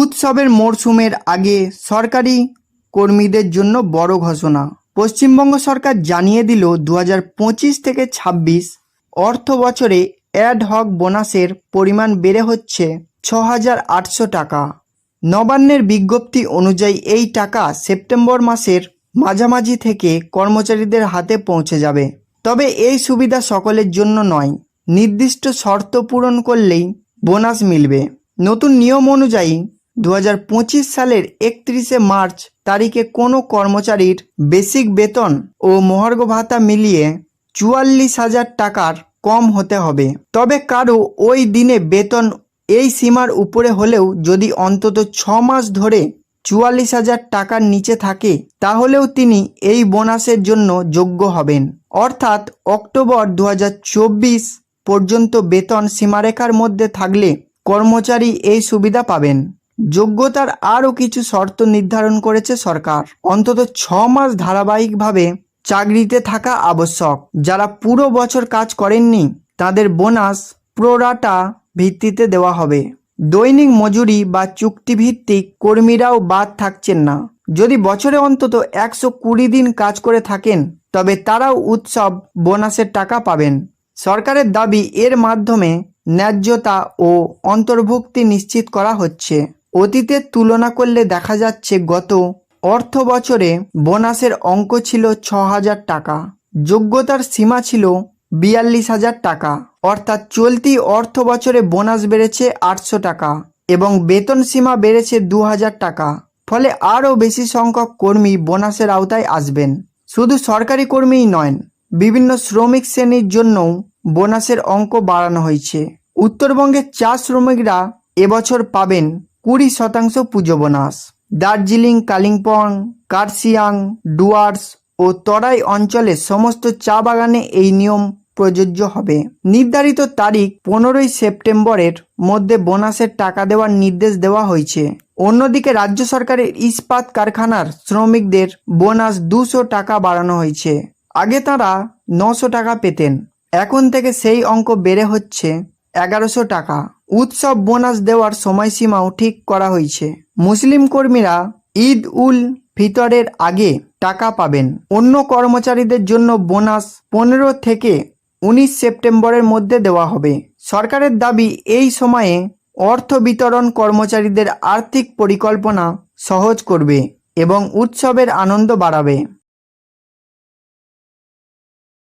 উৎসবের মরশুমের আগে সরকারি কর্মীদের জন্য বড় ঘোষণা। পশ্চিমবঙ্গ সরকার জানিয়ে দিল দু হাজার পঁচিশ থেকে ২৬ অর্থ বছরে অ্যাড হক বোনাসের পরিমাণ বেড়ে হচ্ছে ছ টাকা। নবান্নের বিজ্ঞপ্তি অনুযায়ী এই টাকা সেপ্টেম্বর মাসের মাঝামাঝি থেকে কর্মচারীদের হাতে পৌঁছে যাবে। তবে এই সুবিধা সকলের জন্য নয়, নির্দিষ্ট শর্ত পূরণ করলেই বোনাস মিলবে। নতুন নিয়ম অনুযায়ী দু হাজার পঁচিশ সালের একত্রিশে মার্চ তারিখে কোনো কর্মচারীর বেসিক বেতন ও মহার্ঘ ভাতা মিলিয়ে চুয়াল্লিশ হাজার টাকার কম হতে হবে। তবে কারও ওই দিনে বেতন এই সীমার উপরে হলেও যদি অন্তত ছ মাস ধরে চুয়াল্লিশ হাজার টাকার নিচে থাকে, তাহলেও তিনি এই বোনাসের জন্য যোগ্য হবেন। অর্থাৎ অক্টোবর দু হাজার চব্বিশ পর্যন্ত বেতন সীমারেখার মধ্যে থাকলে কর্মচারী এই সুবিধা পাবেন। যোগ্যতার আরও কিছু শর্ত নির্ধারণ করেছে সরকার। অন্তত ছ মাস ধারাবাহিকভাবে চাকরিতে থাকা আবশ্যক। যারা পুরো বছর কাজ করেননি, তাদের বোনাস প্রোরাটা ভিত্তিতে দেওয়া হবে। দৈনিক মজুরি বা চুক্তিভিত্তিক কর্মীরাও বাদ থাকছেন না। যদি বছরে অন্তত একশো কুড়ি দিন কাজ করে থাকেন, তবে তারাও উৎসব বোনাসের টাকা পাবেন। সরকারের দাবি এর মাধ্যমে ন্যায্যতা ও অন্তর্ভুক্তি নিশ্চিত করা হচ্ছে। অতীতের তুলনা করলে দেখা যাচ্ছে গত অর্থ বছরে বোনাসের অঙ্ক ছিল ছ হাজার টাকা, যোগ্যতার সীমা ছিল বিয়াল্লিশ হাজার টাকা। অর্থাৎ চলতি অর্থ বছরে বোনাস বেড়েছে আটশো টাকা এবং বেতন সীমা বেড়েছে দু হাজার টাকা। ফলে আরও বেশি সংখ্যক কর্মী বোনাসের আওতায় আসবেন। শুধু সরকারি কর্মীই নয় বিভিন্ন শ্রমিক শ্রেণির জন্যও বোনাসের অঙ্ক বাড়ানো হয়েছে। উত্তরবঙ্গের চা শ্রমিকরা এবছর পাবেন কুড়ি শতাংশ পুজো বোনাস। দার্জিলিং, কালিম্পং, কার্শিয়াং, ডুয়ার্স ও তরাই অঞ্চলে সমস্ত চা বাগানে এই নিয়ম প্রযোজ্য হবে। নির্ধারিত তারিখ পনেরোই সেপ্টেম্বরের মধ্যে বোনাসের টাকা দেওয়ার নির্দেশ দেওয়া হয়েছে। অন্যদিকে রাজ্য সরকারের ইস্পাত কারখানার শ্রমিকদের বোনাস দুশো টাকা বাড়ানো হয়েছে। আগে তারা নশো টাকা পেতেন, এখন থেকে সেই অঙ্ক বেড়ে হচ্ছে এগারোশো টাকা। উৎসব বোনাস দেওয়ার সময়সীমাও ঠিক করা হয়েছে। মুসলিম কর্মীরা ঈদ উল ফিতরের আগে টাকা পাবেন। অন্য কর্মচারীদের জন্য বোনাস পনেরো থেকে উনিশ সেপ্টেম্বরের মধ্যে দেওয়া হবে। সরকারের দাবি, এই সময়ে অর্থ বিতরণ কর্মচারীদের আর্থিক পরিকল্পনা সহজ করবে এবং উৎসবের আনন্দ বাড়াবে।